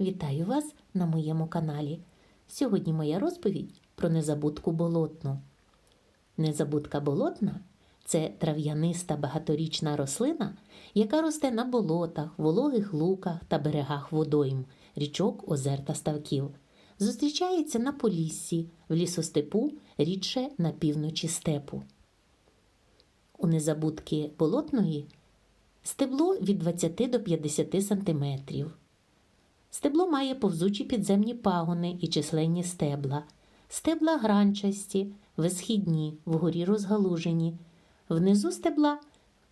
Вітаю вас на моєму каналі. Сьогодні моя розповідь про незабудку болотну. Незабудка болотна це трав'яниста багаторічна рослина, яка росте на болотах, вологих луках та берегах водойм, річок, озер та ставків. Зустрічається на поліссі, в лісостепу, рідше на півночі степу. У незабудки болотної стебло від 20 до 50 см. Стебло має повзучі підземні пагони і численні стебла. Стебла гранчасті, висхідні, вгорі розгалужені. Внизу стебла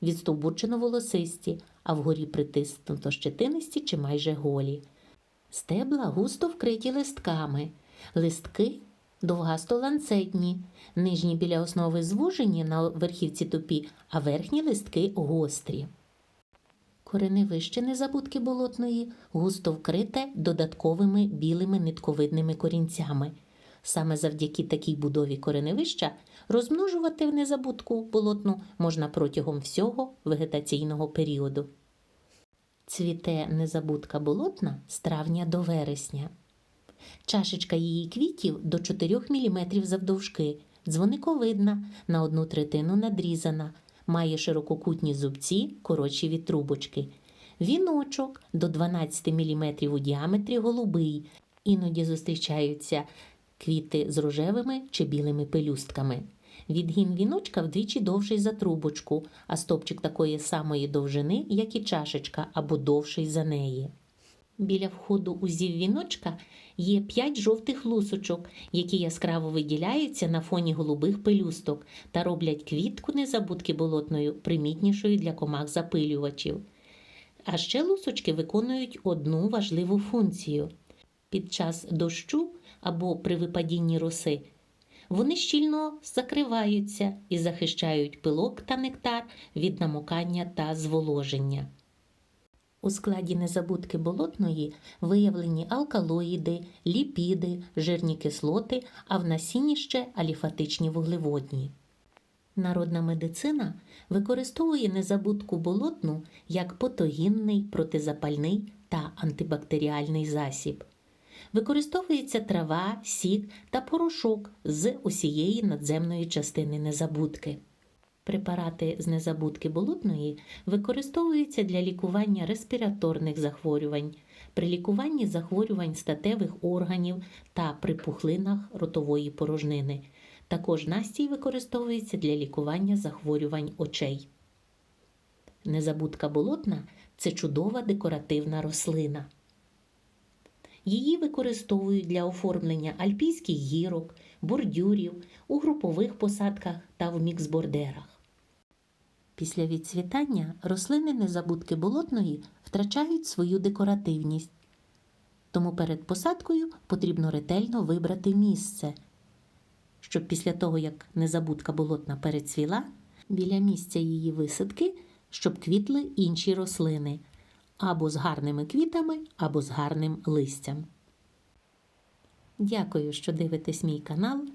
відстовбурчено волосисті, а вгорі притиснуто щетинисті чи майже голі. Стебла густо вкриті листками. Листки довгасто-ланцетні, нижні біля основи звужені на верхівці тупі, а верхні листки гострі. Кореневище незабудки болотної густо вкрите додатковими білими нитковидними корінцями. Саме завдяки такій будові кореневища розмножувати в незабудку болотну можна протягом всього вегетаційного періоду. Цвіте незабудка болотна з травня до вересня. Чашечка її квітів до 4 мм завдовжки, дзвониковидна, на одну третину надрізана, має ширококутні зубці, коротші від трубочки. Віночок до 12 мм у діаметрі голубий. Іноді зустрічаються квіти з рожевими чи білими пелюстками. Відгін віночка вдвічі довший за трубочку, а стопчик такої самої довжини, як і чашечка, або довший за неї. Біля входу у зів віночка є п'ять жовтих лусочок, які яскраво виділяються на фоні голубих пелюсток та роблять квітку незабудки болотною примітнішою для комах запилювачів. А ще лусочки виконують одну важливу функцію. Під час дощу або при випадінні роси вони щільно закриваються і захищають пилок та нектар від намокання та зволоження. У складі незабудки болотної виявлені алкалоїди, ліпіди, жирні кислоти, а в насінні ще аліфатичні вуглеводні. Народна медицина використовує незабудку болотну як патогінний, протизапальний та антибактеріальний засіб. Використовується трава, сік та порошок з усієї надземної частини незабудки. Препарати з незабудки болотної використовуються для лікування респіраторних захворювань, при лікуванні захворювань статевих органів та при пухлинах ротової порожнини. Також настій використовується для лікування захворювань очей. Незабудка болотна це чудова декоративна рослина. Її використовують для оформлення альпійських гірок, бордюрів, у групових посадках та в міксбордерах. Після відцвітання рослини незабудки болотної втрачають свою декоративність. Тому перед посадкою потрібно ретельно вибрати місце, щоб після того, як незабудка болотна перецвіла, біля місця її висадки, щоб квітли інші рослини або з гарними квітами, або з гарним листям. Дякую, що дивитесь мій канал.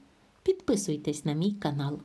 Підписуйтесь на мій канал.